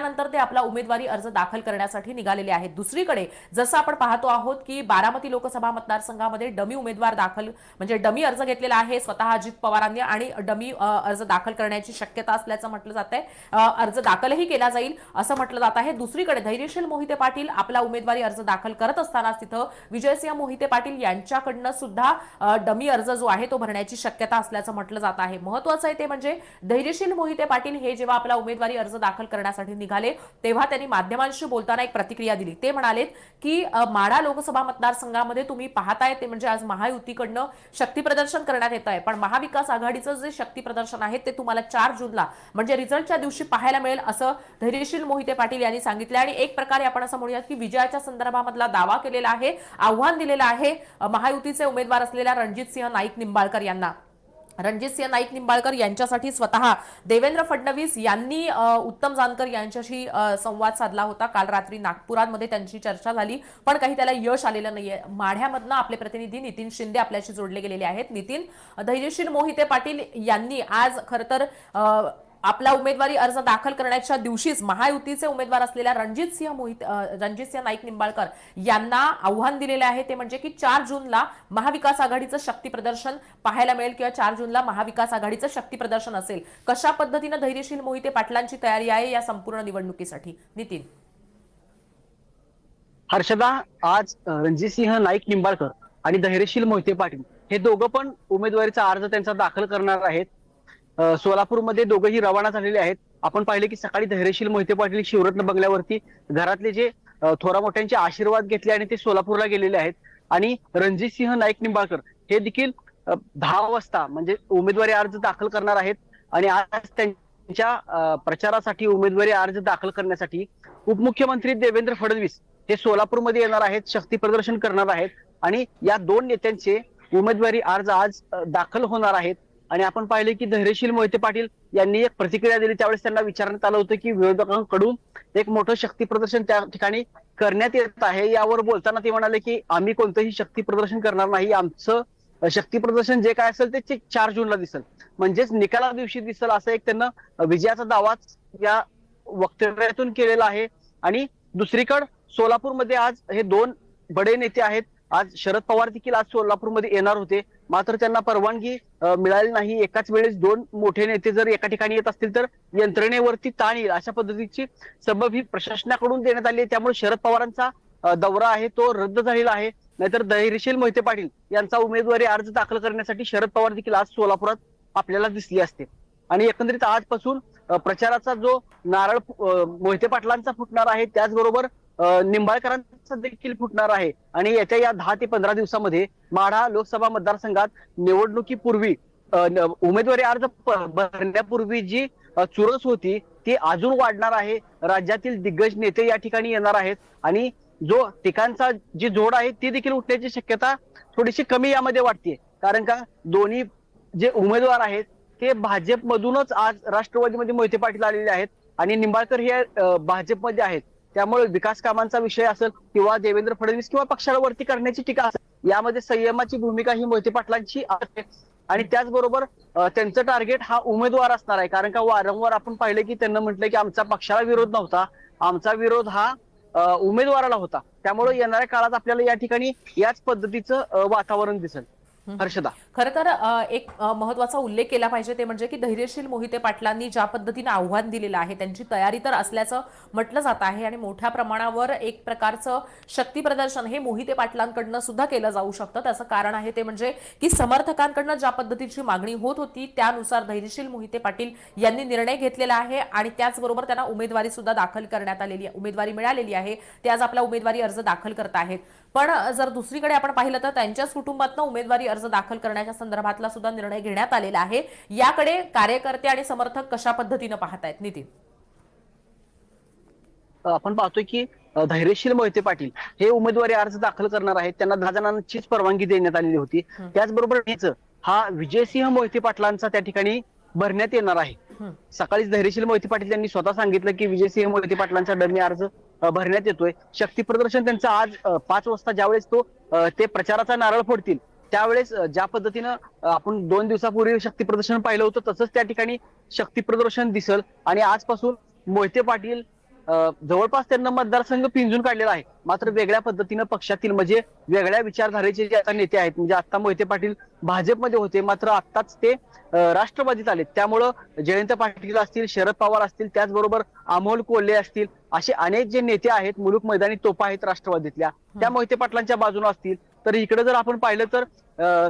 त्यानंतर ते आपला उमेदवारी अर्ज दाखल करण्यासाठी निघालेले आहेत. दुसरीकडे जसं आपण पाहतो आहोत की बारामती लोकसभा मतदारसंघामध्ये डमी उमेदवार दाखल म्हणजे डमी अर्ज घेतलेला आहे स्वतः अजित पवारांनी आणि डमी अर्ज दाखल करण्याची शक्यता असल्याचं म्हटलं जात आहे अर्ज दाखलही केला जाईल असं म्हटलं जात आहे. दुसरीकडे धैर्यशील मोहिते पाटील आपला उमेदवारी अर्ज दाखल करत असतानाच तिथं विजयसिंह मोहिते पाटील यांच्याकडनं सुद्धा डमी अर्ज जो आहे तो भरण्याची शक्यता असल्याचं म्हटलं जात आहे. महत्वाचं आहे ते म्हणजे धैर्यशील मोहिते पाटील हे जेव्हा आपला उमेदवारी अर्ज दाखल करण्यासाठी निघाले तेव्हा त्यांनी माध्यमांशी बोलताना एक प्रतिक्रिया दिली. ते म्हणालेत की माढा लोकसभा मतदारसंघामध्ये तुम्ही पाहताय ते म्हणजे आज महायुतीकडनं शक्ती प्रदर्शन करण्यात येत आहे पण महाविकास आघाडीचं जे शक्ती प्रदर्शन आहे ते तुम्हाला चार जूनला म्हणजे रिझल्टच्या दिवशी पाहायला मिळेल असं धैर्यशील मोहिते पाटील यांनी सांगितलं. आणि एक प्रकारे आपण असं म्हणूयात की विजयाच्या संदर्भामधला दावा केलेला आहे आव्हान दिलेलं आहे महायुतीचे उमेदवार असलेल्या रणजित सिंह नाईक निंबाळकर यांना. रणजित सिंह नाईक निंबाळकर यांच्यासाठी स्वतः देवेंद्र फडणवीस यांनी उत्तम जानकर यांच्याशी संवाद साधला होता. काल रात्री नागपुरामध्ये त्यांची चर्चा झाली पण काही त्याला यश आलेलं नाहीये. माढ्यामधनं आपले प्रतिनिधी नितीन शिंदे आपल्याशी जोडले गेलेले आहेत. नितीन धैर्यशील मोहिते पाटील यांनी आज खरं तर आपला उमेदवारी अर्ज दाखल करण्याच्या दिवशीच महायुतीचे उमेदवार असलेल्या रणजितसिंह मोहित रणजितसिंह सिंह नाईक निंबाळकर यांना आव्हान दिलेले आहे. ते म्हणजे की चार जूनला महाविकास आघाडीचं शक्ती प्रदर्शन पाहायला मिळेल किंवा चार जूनला महाविकास आघाडीचं शक्ती प्रदर्शन असेल. कशा पद्धतीनं धैर्यशील मोहिते पाटलांची तयारी आहे या संपूर्ण निवडणुकीसाठी? नितीन. हर्षदा आज रणजितसिंह नाईक निंबाळकर आणि धैर्यशील मोहिते पाटील हे दोघं पण उमेदवारीचा अर्ज त्यांचा दाखल करणार आहेत. सोलापूरमध्ये दोघंही रवाना झालेले आहेत. आपण पाहिले की सकाळी धैर्यशील मोहिते पाटील शिवरत्न बंगल्यावरती घरातले जे थोरा मोठ्यांचे आशीर्वाद घेतले आणि ते सोलापूरला गेलेले आहेत. आणि रणजितसिंह नाईक निंबाळकर हे देखील दहा वाजता म्हणजे उमेदवारी अर्ज दाखल करणार आहेत. आणि आज त्यांच्या प्रचारासाठी उमेदवारी अर्ज दाखल करण्यासाठी उपमुख्यमंत्री देवेंद्र फडणवीस हे सोलापूरमध्ये येणार आहेत शक्ती प्रदर्शन करणार आहेत. आणि या दोन नेत्यांचे उमेदवारी अर्ज आज दाखल होणार आहेत. आणि आपण पाहिले की धैर्यशील मोहिते पाटील यांनी एक प्रतिक्रिया दिली. त्यावेळेस त्यांना विचारण्यात आलं होतं की विरोधकांकडून एक मोठं शक्ती प्रदर्शन त्या ठिकाणी करण्यात येत आहे. यावर बोलताना ते म्हणाले की आम्ही कोणतंही शक्ती प्रदर्शन करणार नाही. आमचं शक्ती प्रदर्शन जे काय असेल ते चार जूनला दिसेल. म्हणजेच निकाला दिवशी दिसेल असं एक त्यांना विजयाचा दावाच या वक्तव्यातून केलेला आहे. आणि दुसरीकडे सोलापूरमध्ये आज हे दोन बडे नेते आहेत. आज शरद पवार देखील आज सोलापूरमध्ये येणार होते. मात्र त्यांना परवानगी मिळाली नाही. एकाच वेळेस दोन मोठे नेते जर एका ठिकाणी येत असतील तर यंत्रणेवरती ताण येईल. अशा पद्धतीची सबब ही प्रशासनाकडून देण्यात आली आहे. त्यामुळे शरद पवारांचा दौरा आहे तो रद्द झालेला आहे. नाहीतर धैर्यशील मोहिते पाटील यांचा उमेदवारी अर्ज दाखल करण्यासाठी शरद पवार देखील आज सोलापुरात आपल्याला दिसली असते. आणि एकंदरीत आजपासून प्रचाराचा जो नारळ मोहिते पाटलांचा फुटणार आहे त्याचबरोबर निंबाळकरांचा देखील फुटणार आहे. आणि याच्या या दहा ते पंधरा दिवसामध्ये माढा लोकसभा मतदारसंघात निवडणुकीपूर्वी उमेदवारी अर्ज भरण्यापूर्वी जी चुरस होती ती अजून वाढणार आहे. राज्यातील दिग्गज नेते या ठिकाणी येणार आहेत. आणि जो ठिकाणचा जी जोड आहे ती देखील उठण्याची शक्यता थोडीशी कमी यामध्ये वाटते. कारण का दोन्ही जे उमेदवार आहेत ते भाजपमधूनच आज राष्ट्रवादीमध्ये मोहिते पाटील आलेले आहेत. आणि निंबाळकर हे भाजपमध्ये आहेत. त्यामुळे विकास कामांचा विषय असेल किंवा देवेंद्र फडणवीस किंवा पक्षाला वरती करण्याची टीका असेल यामध्ये संयमाची भूमिका ही मोहिते पाटलांची आहे. आणि त्याचबरोबर त्यांचं टार्गेट हा उमेदवार असणार आहे. कारण का वारंवार आपण पाहिलं की त्यांना म्हटलं की आमचा पक्षाला विरोध नव्हता. आमचा विरोध हा उमेदवाराला होता. त्यामुळे येणाऱ्या काळात आपल्याला या ठिकाणी याच पद्धतीचं वातावरण दिसेल. हर्षदा. खरं तर एक महत्त्वाचा उल्लेख केला पाहिजे ते म्हणजे की धैर्यशील मोहिते पाटलांनी ज्या पद्धतीने आव्हान दिलेलं आहे त्यांची तयारी तर असल्याचं म्हटलं जात आहे आणि मोठ्या प्रमाणावर एक प्रकारचं शक्ती प्रदर्शन हे मोहिते पाटलांकडनं सुद्धा केलं जाऊ शकतं. त्याचं कारण आहे ते म्हणजे की समर्थकांकडनं ज्या पद्धतीची मागणी होत होती त्यानुसार धैर्यशील मोहिते पाटील यांनी निर्णय घेतलेला आहे आणि त्याचबरोबर त्यांना उमेदवारी सुद्धा दाखल करण्यात आलेली आहे उमेदवारी मिळालेली आहे. ते आज आपला उमेदवारी अर्ज दाखल करत आहेत. पण जर दुसरीकडे आपण पाहिलं तर त्यांच्याच कुटुंबातनं उमेदवारी अर्ज दाखल करण्याच्या संदर्भातला सुद्धा निर्णय घेण्यात आलेला आहे. याकडे कार्यकर्ते आणि समर्थक कशा पद्धतीनं पाहतायत? नितीन. आपण पाहतोय की धैर्यशील मोहिते पाटील हे उमेदवारी अर्ज दाखल करणार आहेत. त्यांना दहा जणांचीच परवानगी देण्यात आलेली होती. त्याचबरोबर हा विजयसिंह मोहिते पाटलांचा त्या ठिकाणी भरण्यात येणार आहे. सकाळीच धैर्यशील मोहिते पाटील यांनी स्वतः सांगितलं की विजयसिंह मोहिते पाटलांचा डमी अर्ज भरण्यात येतोय. शक्ती प्रदर्शन त्यांचं आज पाच वाजता ज्यावेळेस तो ते प्रचाराचा नारळ फोडतील त्यावेळेस ज्या पद्धतीनं आपण दोन दिवसापूर्वी शक्ती प्रदर्शन पाहिलं होतं तसंच त्या ठिकाणी शक्ती प्रदर्शन दिसल. आणि आजपासून मोहिते पाटील जवळपास त्यांना मतदारसंघ पिंजून काढलेला आहे. मात्र वेगळ्या पद्धतीनं पक्षातील म्हणजे वेगळ्या विचारधारेचे जे आता नेते आहेत म्हणजे आता मोहिते पाटील भाजपमध्ये होते मात्र आत्ताच ते राष्ट्रवादीत आले त्यामुळं जयंत पाटील असतील शरद पवार असतील त्याचबरोबर अमोल कोल्हे असतील असे अनेक जे नेते आहेत मुलुक मैदानी तोपा आहेत राष्ट्रवादीतल्या त्या मोहिते पाटलांच्या बाजूने असतील. तर इकडे जर आपण पाहिलं तर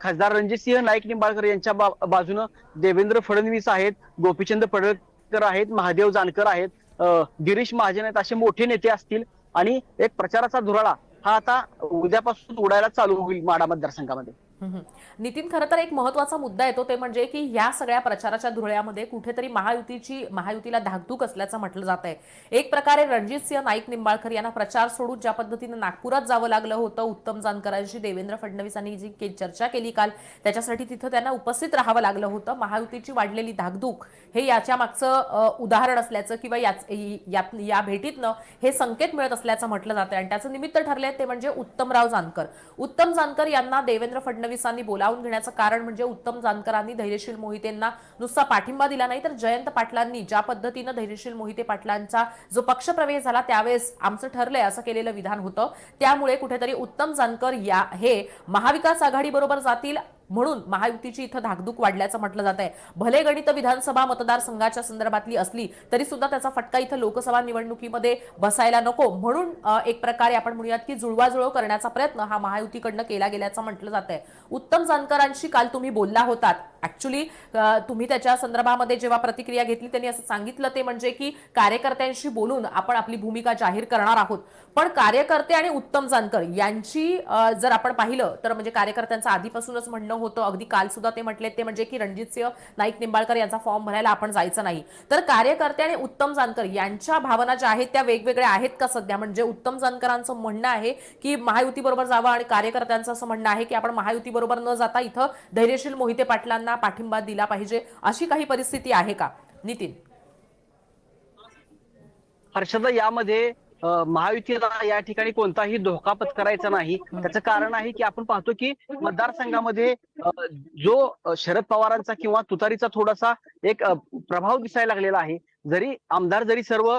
खासदार रणजित सिंह नाईक निंबाळकर यांच्या बा- बाजूनं देवेंद्र फडणवीस आहेत गोपीचंद पडळकर आहेत महादेव जानकर आहेत गिरीश महाजन आहेत असे मोठे नेते असतील. आणि एक प्रचाराचा धुराळा हा आता उद्यापासून उडायला चालू होईल माडा मतदारसंघामध्ये. नितीन खरं तर एक महत्त्वाचा मुद्दा येतो ते म्हणजे की या सगळ्या प्रचाराच्या धुळ्यामध्ये कुठेतरी महायुतीची महायुतीला धाकधूक असल्याचं म्हटलं जात आहे एक प्रकारे रणजित सिंह नाईक निंबाळकर यांना प्रचार सोडून ज्या पद्धतीनं नागपुरात जावं लागलं होतं उत्तम जानकरांशी देवेंद्र फडणवीसांनी जी के- चर्चा केली काल त्याच्यासाठी तिथं त्यांना उपस्थित राहावं लागलं होतं. महायुतीची वाढलेली धाकधूक हे याच्या मागचं उदाहरण असल्याचं किंवा याच यात या भेटीतनं हे संकेत मिळत असल्याचं म्हटलं जातं आणि त्याचं निमित्त ठरले ते म्हणजे उत्तमराव जानकर. उत्तम जानकर यांना देवेंद्र फडणवीस फडणवीसांनी बोलावून घेण्याचं कारण म्हणजे उत्तम जानकरांनी धैर्यशील मोहितेंना नुसता पाठिंबा दिला नाही तर जयंत पाटलांनी ज्या पद्धतीनं धैर्यशील मोहिते पाटलांचा जो पक्षप्रवेश झाला त्यावेळेस आमचं ठरलंय असं केलेलं विधान होतं. त्यामुळे कुठेतरी उत्तम जानकर या हे महाविकास आघाडीबरोबर जातील म्हणून महायुतीची इथं धाकधूक वाढल्याचं म्हटलं जात आहे. भले गणित विधानसभा मतदारसंघाच्या संदर्भातली असली तरी सुद्धा त्याचा फटका इथं लोकसभा निवडणुकीमध्ये बसायला नको. म्हणून एक प्रकारे आपण म्हणूयात की जुळवाजुळव करण्याचा प्रयत्न हा महायुतीकडनं केला गेल्याचं म्हटलं जात आहे. उत्तम जानकरांशी काल तुम्ही बोलला होतात. ऍक्च्युली तुम्ही त्याच्या संदर्भामध्ये जेव्हा प्रतिक्रिया घेतली त्यांनी असं सांगितलं ते म्हणजे की कार्यकर्त्यांशी बोलून आपण आपली भूमिका जाहीर करणार आहोत. पण कार्यकर्ते आणि उत्तम जानकर यांची जर आपण पाहिलं तर म्हणजे कार्यकर्त्यांचं आधीपासूनच म्हणणं होतं. अगदी काल सुद्धा ते म्हटले ते म्हणजे की रणजितसिंह नाईक निंबाळकर यांचा फॉर्म भरायला आपण जायचं नाही. तर कार्यकर्ते आणि उत्तम जानकर यांच्या भावना ज्या आहेत त्या वेगवेगळ्या आहेत का सध्या? म्हणजे उत्तम जानकरांचं म्हणणं आहे की महायुती बरोबर जावं आणि कार्यकर्त्यांचं असं म्हणणं आहे की आपण महायुती बरोबर न जाता इथं धैर्यशील मोहिते पाटलांना पाठिंबा दिला पाहिजे अशी काही परिस्थिती आहे का? नितीन. हर्षदा यामध्ये महायुतीला या ठिकाणी कोणताही धोका पत्करायचा नाही. त्याचं कारण आहे की आपण पाहतो की मतदारसंघामध्ये जो शरद पवारांचा किंवा तुतारीचा थोडासा एक प्रभाव दिसायला लागलेला आहे. जरी आमदार जरी सर्व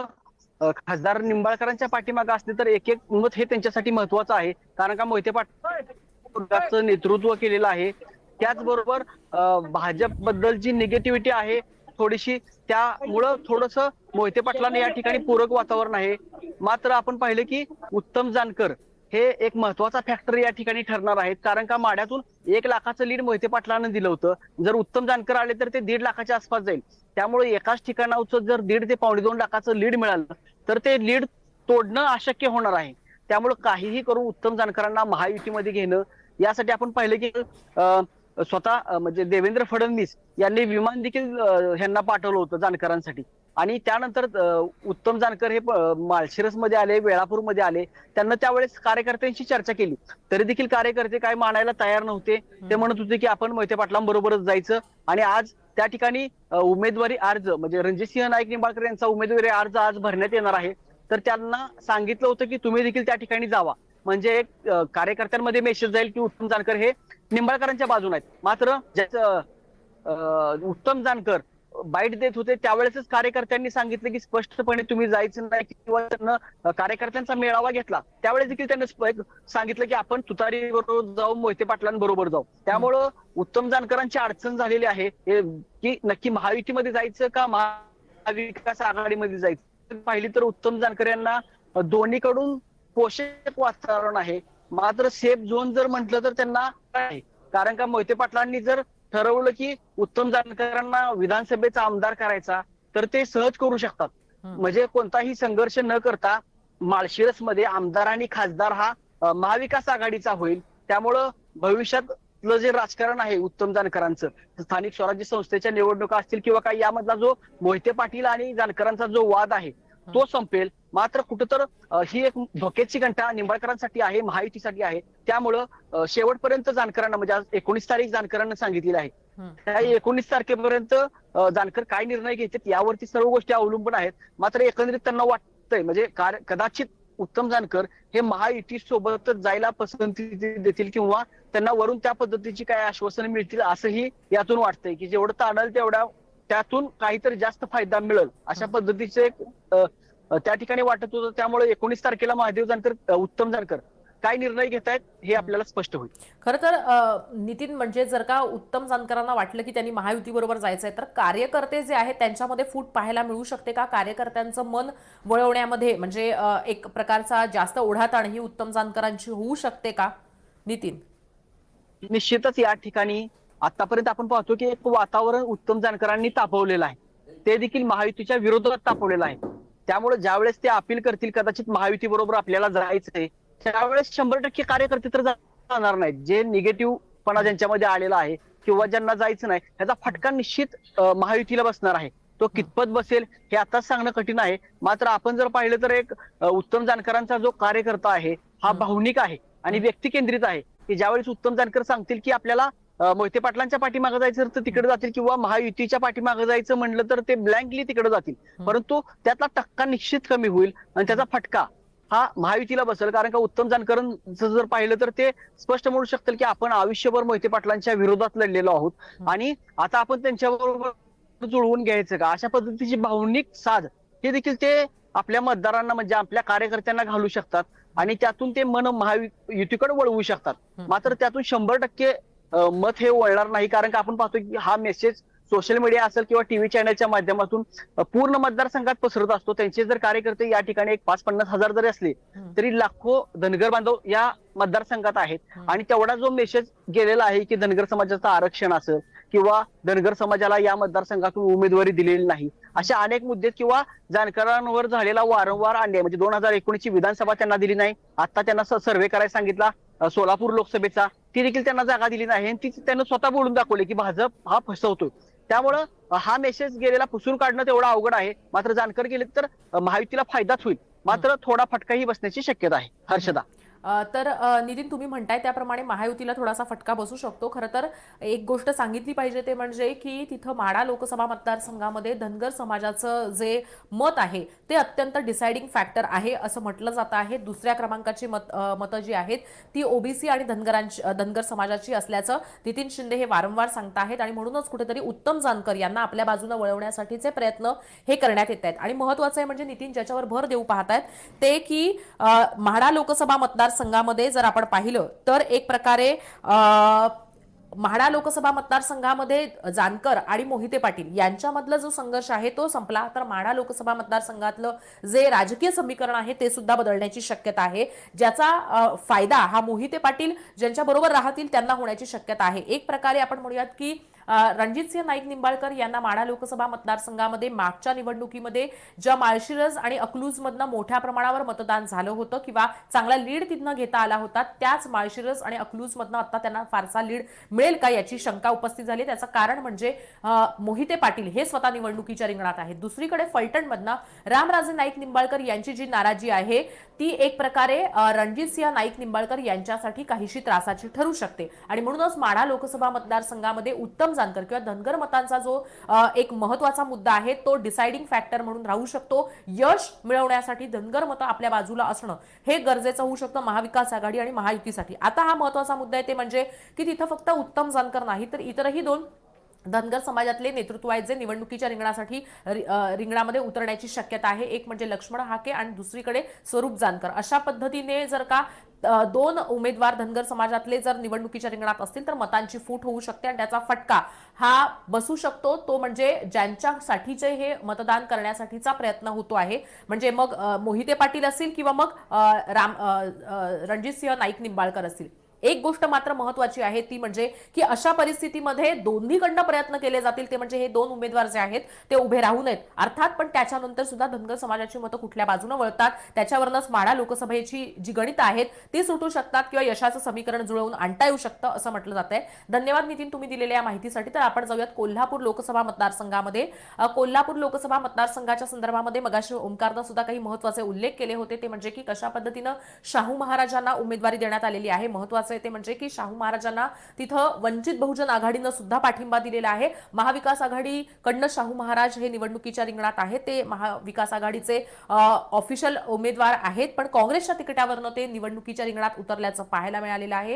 खासदार निंबाळकरांच्या पाठीमागे असले तर एक एक मत हे त्यांच्यासाठी महत्वाचं आहे. कारण का मोहिते पाटलांचं नेतृत्व केलेलं आहे. त्याचबरोबर अं, भाजपबद्दलची निगेटिव्हिटी आहे थोडीशी त्यामुळं थोडस मोहिते पाटलांना या ठिकाणी पूरक वातावरण आहे. मात्र आपण पाहिलं की उत्तम जानकर हे एक महत्त्वाचा फॅक्टर या ठिकाणी ठरणार आहेत. कारण का माड्यातून एक लाखाचं लीड मोहिते पाटलानं दिलं होतं. जर उत्तम जानकर आले तर ते दीड लाखाच्या आसपास जाईल. त्यामुळे एकाच ठिकाणाचं जर दीड ते पावणे दोन लाखाचं लीड मिळालं तर ते लीड तोडणं अशक्य होणार आहे. त्यामुळे काहीही करून उत्तम जानकरांना महायुतीमध्ये घेणं यासाठी आपण पाहिलं की अं, स्वतः म्हणजे देवेंद्र फडणवीस यांनी विमान देखील ह्यांना पाठवलं होतं जानकरांसाठी आणि त्यानंतर उत्तम जानकर हे माळशिरसमध्ये आले वेळापूरमध्ये आले. त्यांना त्यावेळेस कार्यकर्त्यांशी चर्चा केली. तरी देखील कार्यकर्ते काय मानायला तयार नव्हते. ते म्हणत होते की आपण मोहिते पाटलांबरोबरच जायचं. आणि आज त्या ठिकाणी उमेदवारी अर्ज म्हणजे रणजितसिंह नाईक निंबाळकर यांचा उमेदवारी अर्ज आज भरण्यात येणार आहे. तर त्यांना सांगितलं होतं की तुम्ही देखील त्या ठिकाणी जावा. म्हणजे एक कार्यकर्त्यांमध्ये मेसेज जाईल की उत्तम जानकर हे निंबाळकरांच्या बाजूने आहेत. मात्र ज्याचं उत्तम जानकर बाईट देत होते त्यावेळेसच कार्यकर्त्यांनी सांगितलं की स्पष्टपणे तुम्ही जायचं नाही किंवा त्यांना कार्यकर्त्यांचा मेळावा घेतला. त्यावेळेस देखील त्यांनी सांगितलं की आपण तुतारी बरोबर जाऊ मोहिते पाटलांबरोबर जाऊ. त्यामुळं उत्तम जानकरांची अडचण झालेली आहे. की नक्की महायुतीमध्ये जायचं का महाविकास आघाडीमध्ये जायचं? पाहिली तर उत्तम जानकर यांना दोन्हीकडून पोषक वातावरण आहे. मात्र सेफ झोन जर म्हटलं तर त्यांना? कारण का मोहिते पाटलांनी जर ठरवलं की उत्तम जानकरांना विधानसभेचा आमदार करायचा तर ते सहज करू शकतात. म्हणजे कोणताही संघर्ष न करता माळशिरसमध्ये आमदार आणि खासदार हा महाविकास आघाडीचा होईल त्यामुळं भविष्यातलं जे राजकारण आहे उत्तम जानकरांचं स्थानिक स्वराज्य संस्थेच्या निवडणुका असतील किंवा काही यामधला जो मोहिते पाटील आणि जानकरांचा जो वाद आहे तो संपेल मात्र कुठं तर अं, ही एक धोक्याची घंटा निंबाळकरांसाठी आहे महायुतीसाठी आहे. त्यामुळं शेवटपर्यंत जानकरांना म्हणजे आज एकोणीस तारीख जानकरांना सांगितलेली आहे. त्या एकोणीस तारखेपर्यंत जानकर काय निर्णय घेतात यावरती सर्व गोष्टी अवलंबून आहेत. मात्र एकंदरीत त्यांना वाटतंय म्हणजे कदाचित उत्तम जानकर हे महायुती सोबतच जायला पसंती देतील किंवा त्यांना वरून त्या पद्धतीची काय आश्वासनं मिळतील असंही यातून वाटतंय की जेवढं ताणल तेवढा त्यातून काहीतरी जास्त फायदा मिळेल अशा पद्धतीचे एक, त्या ठिकाणी वाटत होतं त्यामुळे एकोणीस तारखेला महादेव जानकर उत्तम जानकर. काय निर्णय घेत आहेत हे आपल्याला स्पष्ट होईल. खरं तर नितीन म्हणजे जर का उत्तम जानकरांना वाटलं की त्यांनी महायुतीबरोबर जायचंय तर कार्यकर्ते जे आहेत त्यांच्यामध्ये फूट पाहायला मिळू शकते का? कार्यकर्त्यांचं मन वळवण्यामध्ये म्हणजे एक प्रकारचा जास्त ओढाताण ही उत्तम जानकरांची होऊ शकते का? नितीन? निश्चितच या ठिकाणी आतापर्यंत आपण पाहतो की एक वातावरण उत्तम जानकरांनी तापवलेलं आहे. ते देखील महायुतीच्या विरोधात तापवलेलं आहे. त्यामुळे ज्यावेळेस ते अपील करतील कदाचित महायुती बरोबर आपल्याला जायचंय त्यावेळेस शंभर टक्के कार्यकर्ते तर जाणार नाहीत. जे निगेटिव्ह पणा ज्यांच्यामध्ये आलेला आहे किंवा ज्यांना जायचं नाही त्याचा फटका निश्चित महायुतीला बसणार आहे. तो कितपत बसेल हे आताच सांगणं कठीण आहे. मात्र आपण जर पाहिलं तर एक उत्तम जानकरांचा जो कार्यकर्ता आहे हा. भावनिक आहे आणि व्यक्ती केंद्रित आहे की ज्यावेळेस उत्तम जानकर सांगतील की आपल्याला मोहिते पाटलांच्या पाठीमागे जायचं तर तिकडे जातील किंवा महायुतीच्या पाठीमागे जायचं म्हणलं तर ते ब्लँकली तिकडे जातील. परंतु त्यातला टक्का निश्चित कमी होईल आणि त्याचा फटका हा महायुतीला बसेल. कारण का उत्तम जानकरांचं जर पाहिलं तर ते स्पष्ट म्हणू शकतील की आपण आयुष्यभर मोहिते पाटलांच्या विरोधात लढलेलो आहोत. आणि आता आपण त्यांच्याबरोबर जुळवून घ्यायचं का? अशा पद्धतीची भावनिक साध हे देखील ते आपल्या मतदारांना म्हणजे आपल्या कार्यकर्त्यांना घालू शकतात. आणि त्यातून ते मन महायुतीकडे वळवू शकतात. मात्र त्यातून शंभर टक्के मत हे वळणार नाही कारण का आपण पाहतो की हा मेसेज सोशल मीडिया असेल किंवा टीव्ही चॅनलच्या माध्यमातून पूर्ण मतदारसंघात पसरत असतो त्यांचे जर कार्यकर्ते या ठिकाणी एक पाच पन्नास हजार जरी असले. तरी लाखो धनगर बांधव या मतदारसंघात आहेत. आणि तेवढा जो मेसेज गेलेला आहे की धनगर समाजाचं आरक्षण असेल किंवा धनगर समाजाला या मतदारसंघातून उमेदवारी दिलेली नाही असे अनेक मुद्दे किंवा जानकरांवर झालेला वारंवार अन्याय म्हणजे दोन हजार एकोणीसची विधानसभा त्यांना दिली नाही आता त्यांना सर्व्हे करायला सांगितला सोलापूर लोकसभेचा ती देखील त्यांना जागा दिली नाही आणि ती त्यांना स्वतः बोलून दाखवले की भाजप हा फसवतोय. त्यामुळं हा मेसेज गेलेला पुसून काढणं तेवढं अवघड आहे. मात्र जानकर गेले तर महायुतीला फायदाच होईल. मात्र थोडा फटकाही बसण्याची शक्यता आहे. हर्षदा. तर नितीन तुम्ही म्हणताय त्याप्रमाणे महायुतीला थोडासा फटका बसू शकतो. खरं तर एक गोष्ट सांगितली पाहिजे ते म्हणजे की तिथं माडा लोकसभा मतदारसंघामध्ये धनगर समाजाचं जे मत आहे ते अत्यंत डिसाइडिंग फॅक्टर आहे असं म्हटलं जात आहे. दुसऱ्या क्रमांकाची मत मतं जी आहेत ती ओबीसी आणि धनगरांची धनगर समाजाची असल्याचं नितीन शिंदे हे वारंवार सांगत आहेत आणि म्हणूनच कुठेतरी उत्तम जानकर यांना आपल्या बाजूने वळवण्यासाठीचे प्रयत्न हे करण्यात येत आहेत. आणि महत्वाचं आहे म्हणजे नितीन ज्याच्यावर भर देऊ पाहतायत ते की म्हाडा लोकसभा मतदारसंघामध्ये जर आपण पाहिलं तर एक प्रकारे म्हाडा लोकसभा मतदारसंघामध्ये जानकर आणि मोहिते पाटील यांच्यामधला जो संघर्ष आहे तो संपला. तर म्हाडा लोकसभा मतदारसंघातलं जे राजकीय समीकरण आहे ते सुद्धा बदलण्याची शक्यता आहे. ज्याचा फायदा हा मोहिते पाटील ज्यांच्याबरोबर राहतील त्यांना होण्याची शक्यता आहे. एक प्रकारे आपण म्हणूयात की रणजितसिंह नाईक निंबाळकर यांना माढा लोकसभा मतदारसंघामध्ये मागच्या निवडणुकीमध्ये ज्या माळशिरस आणि अकलूजमधनं मोठ्या प्रमाणावर मतदान झालं होतं किंवा चांगला लीड तिथनं घेता आला होता त्याच माळशिरस आणि अकलूजमधनं आता त्यांना फारसा लीड मिळेल का याची शंका उपस्थित झाली त्याचं कारण म्हणजे मोहिते पाटील हे स्वतः निवडणुकीच्या रिंगणात आहेत. दुसरीकडे फलटणमधनं रामराजे नाईक निंबाळकर यांची जी नाराजी आहे ती एक प्रकारे अ, रणजितसिंह नाईक निंबाळकर यांच्यासाठी काहीशी त्रासाची ठरू शकते. आणि म्हणूनच माढा लोकसभा मतदारसंघामध्ये उत्तम जानकर किंवा धनगर मतांचा जो एक महत्त्वाचा मुद्दा आहे तो डिसाइडिंग फॅक्टर म्हणून राहू शकतो. यश मिळवण्यासाठी धनगर मतं आपल्या बाजूला असणं हे गरजेचं होऊ शकतं महाविकास आघाडी आणि महायुतीसाठी. आता हा महत्त्वाचा मुद्दा आहे ते म्हणजे की तिथं फक्त उत्तम जानकर नाही तर इतरही दोन धनगर समाजातले नेतृत्व आहेत जे निवडणुकीच्या रिंगणासाठी रिंगणामध्ये उतरण्याची शक्यता आहे. एक म्हणजे लक्ष्मण हाके आणि दुसरीकडे स्वरूप जानकर. अशा पद्धतीने जर का दोन उमेदवार धनगर समाजातले जर निवडणुकीच्या रिंगणात असतील तर मतांची फूट होऊ शकते आणि त्याचा फटका हा बसू शकतो. तो म्हणजे ज्यांच्यासाठीचे हे मतदान करण्यासाठीचा प्रयत्न होतो आहे. म्हणजे मग मोहिते पाटील असतील किंवा मग राम रणजितसिंह नाईक निंबाळकर असतील. एक गोष्ट मात्र महत्वाची आहे ती म्हणजे की अशा परिस्थितीमध्ये दोन्हीकडनं प्रयत्न केले जातील ते म्हणजे हे दोन उमेदवार जे आहेत ते उभे राहू नयेत. अर्थात पण त्याच्यानंतर सुद्धा धनगर समाजाची मतं कुठल्या बाजूने वळतात त्याच्यावरनच माडा लोकसभेची जी गणित आहेत ती सुटू शकतात किंवा यशाचं समीकरण जुळवून आणता येऊ शकतं असं म्हटलं जात आहे धन्यवाद नितीन तुम्ही दिलेल्या या माहितीसाठी. तर आपण जाऊयात कोल्हापूर लोकसभा मतदारसंघामध्ये. कोल्हापूर लोकसभा मतदारसंघाच्या संदर्भामध्ये मगाशी ओंकारनं सुद्धा काही महत्त्वाचे उल्लेख केले होते ते म्हणजे की कशा पद्धतीनं शाहू महाराजांना उमेदवारी देण्यात आलेली आहे महत्वाचं आहे ते म्हणजे की शाहू महाराजांना तिथं वंचित बहुजन आघाडीनं सुद्धा पाठिंबा दिलेला आहे. महाविकास आघाडीकडनं शाहू महाराज हे निवडणुकीच्या रिंगणात आहे ते महाविकास आघाडीचे ऑफिशियल उमेदवार आहेत. पण काँग्रेसच्या तिकिटावरनं ते निवडणुकीच्या रिंगणात उतरल्याचं पाहायला मिळालेलं आहे.